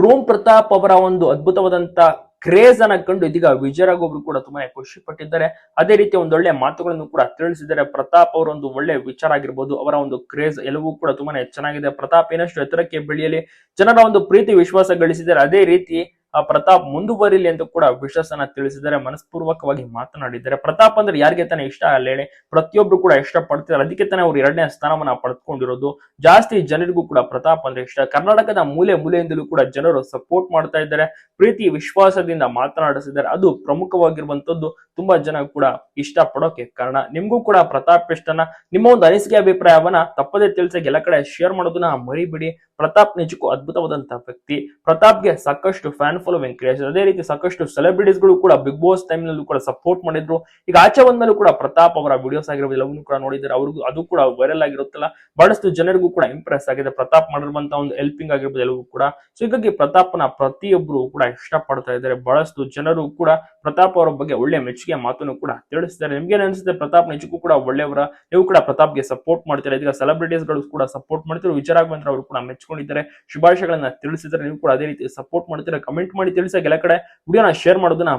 Drone Pratap ಅವರ ಒಂದು ಅದ್ಭುತವಾದಂತ craze ಅನ್ನ ಕಂಡು ಇದೀಗ ವಿಜಯರಾಘವ್ ಅವರು ಕೂಡ ತುಂಬಾನೇ ಖುಷಿ ಪಟ್ಟಿದ್ದಾರೆ ಅದೇ ರೀತಿ ಒಂದೊಳ್ಳೆ ಮಾತುಗಳನ್ನು ಕೂಡ ತಿಳಿಸಿದ್ದಾರೆ. ಪ್ರತಾಪ್ ಅವರ ಒಂದು ಒಳ್ಳೆ ವಿಚಾರ ಆಗಿರ್ಬೋದು, ಅವರ ಒಂದು ಕ್ರೇಜ್ ಎಲ್ಲವೂ ಕೂಡ ತುಂಬಾನೇ ಚೆನ್ನಾಗಿದೆ. ಪ್ರತಾಪ್ ಏನಷ್ಟು ಎತ್ತರಕ್ಕೆ ಬೆಳೆಯಲಿ, ಜನರ ಒಂದು ಪ್ರೀತಿ ವಿಶ್ವಾಸ ಗಳಿಸಿದ್ದಾರೆ. ಅದೇ ರೀತಿ ಆ ಪ್ರತಾಪ್ ಮುಂದುವರಿಲಿ ಅಂತ ಕೂಡ ವಿಶ್ವಾಸನ ತಿಳಿಸಿದರೆ, ಮನಸ್ಪೂರ್ವಕವಾಗಿ ಮಾತನಾಡಿದ್ದಾರೆ ಪ್ರತಾಪ್ ಅಂದ್ರೆ ಯಾರಿಗೆ ತಾನೇ ಇಷ್ಟ ಅಲ್ಲ ಹೇಳಿ, ಪ್ರತಿಯೊಬ್ರು ಕೂಡ ಇಷ್ಟ ಪಡ್ತಿದ್ದಾರೆ ಅದಕ್ಕೆ ತಾನೇ ಅವ್ರು ಎರಡನೇ ಸ್ಥಾನವನ್ನ ಪಡೆದುಕೊಂಡಿರೋದು ಜಾಸ್ತಿ ಜನರಿಗೂ ಕೂಡ ಪ್ರತಾಪ್ ಅಂದ್ರೆ ಇಷ್ಟ. ಕರ್ನಾಟಕದ ಮೂಲೆ ಮೂಲೆಯಿಂದಲೂ ಕೂಡ ಜನರು ಸಪೋರ್ಟ್ ಮಾಡ್ತಾ ಇದ್ದಾರೆ, ಪ್ರೀತಿ, ವಿಶ್ವಾಸದಿಂದ ಮಾತನಾಡಿಸಿದ್ದಾರೆ. ಅದು ಪ್ರಮುಖವಾಗಿರುವಂತದ್ದು ತುಂಬಾ ಜನ ಕೂಡ ಇಷ್ಟ ಪಡೋಕೆ ಕಾರಣ. ನಿಮ್ಗೂ ಕೂಡ ಪ್ರತಾಪ್ ಇಷ್ಟನ? ನಿಮ್ಮ ಒಂದು ಅನಿಸಿಕೆ ಅಭಿಪ್ರಾಯವನ್ನ ತಪ್ಪದೇ ತಿಳಿಸಿ ಎಲ್ಲ ಕಡೆ ಶೇರ್ ಮಾಡೋದನ್ನ ಮರಿಬಿಡಿ. ಪ್ರತಾಪ್ ನಿಜಕ್ಕೂ ಅದ್ಭುತವಾದಂತಹ ವ್ಯಕ್ತಿ. ಪ್ರತಾಪ್ಗೆ ಸಾಕಷ್ಟು ಫ್ಯಾನ್ ಫಾಲೋವಿಂಗ್ ಕ್ರಿಯೇಷನ್ ಅದೇ ರೀತಿ ಸಾಕಷ್ಟು ಸೆಲೆಬ್ರಿಟೀಸ್ಗಳು ಕೂಡ ಬಿಗ್ ಬಾಸ್ ಟೈಮ್ ನಲ್ಲೂ ಕೂಡ ಸಪೋರ್ಟ್ ಮಾಡಿದ್ರು. ಈಗ ಆಚೆ ಬಂದಲ್ಲೂ ಕೂಡ ಪ್ರತಾಪ್ ಅವರ ವಿಡಿಯೋಸ್ ಆಗಿರೋದು ಎಲ್ಲವನ್ನೂ ಕೂಡ ನೋಡಿದ್ದಾರೆ. ಅವ್ರಿಗೂ ಅದು ಕೂಡ ವೈರಲ್ ಆಗಿರುತ್ತಲ್ಲ. ಬಹಳಷ್ಟು ಜನರಿಗೂ ಕೂಡ ಇಂಪ್ರೆಸ್ ಆಗಿದೆ. ಪ್ರತಾಪ್ ಮಾಡಿರುವಂತಹ ಒಂದು ಹೆಲ್ಪಿಂಗ್ ಆಗಿರ್ಬೋದು ಎಲ್ಲವೂ ಕೂಡ. ಸೊ ಹೀಗಾಗಿ ಪ್ರತಾಪ್ನ ಪ್ರತಿಯೊಬ್ಬರು ಕೂಡ ಇಷ್ಟಪಡ್ತಾ ಇದ್ದಾರೆ. ಬಹಳಷ್ಟು ಜನರು ಕೂಡ ಪ್ರತಾಪ್ ಅವರ ಬಗ್ಗೆ ಒಳ್ಳೆ ಮೆಚ್ಚುಗೆ ಮಾತನ್ನು ಕೂಡ ತಿಳಿಸಿದ್ದಾರೆ. ನಿಮ್ಗೆ ಅನಿಸುತ್ತೆ? ಪ್ರತಾಪ್ ನಿಜಕ್ಕೂ ಕೂಡ ಒಳ್ಳೆಯವರ? ನೀವು ಕೂಡ ಪ್ರತಾಪ್ಗೆ ಸಪೋರ್ಟ್ ಮಾಡ್ತಾರೆ? ಇದೀಗ ಸೆಲೆಬ್ರಿಟೀಸ್ಗಳು ಕೂಡ ಸಪೋರ್ಟ್ ಮಾಡ್ತಿರೋ ಬಂದ್ರೆ ಅವರು ಕೂಡ ಮೆಚ್ಚಿಕೊಂಡಿದ್ದಾರೆ ಶುಭಾಶಯಗಳನ್ನ ತಿಳಿಸಿದ್ರೆ ನೀವು ಕೂಡ ಅದೇ ರೀತಿ ಸಪೋರ್ಟ್ ಮಾಡ್ತೀರಾ? ಕಮೆಂಟ್ ಮಾಡಿ ತಿಳಿಸಿ ಎಲ್ಲ ಕಡೆ ವಿಡಿಯೋನ ಶೇರ್ ಮಾಡೋದನ್ನ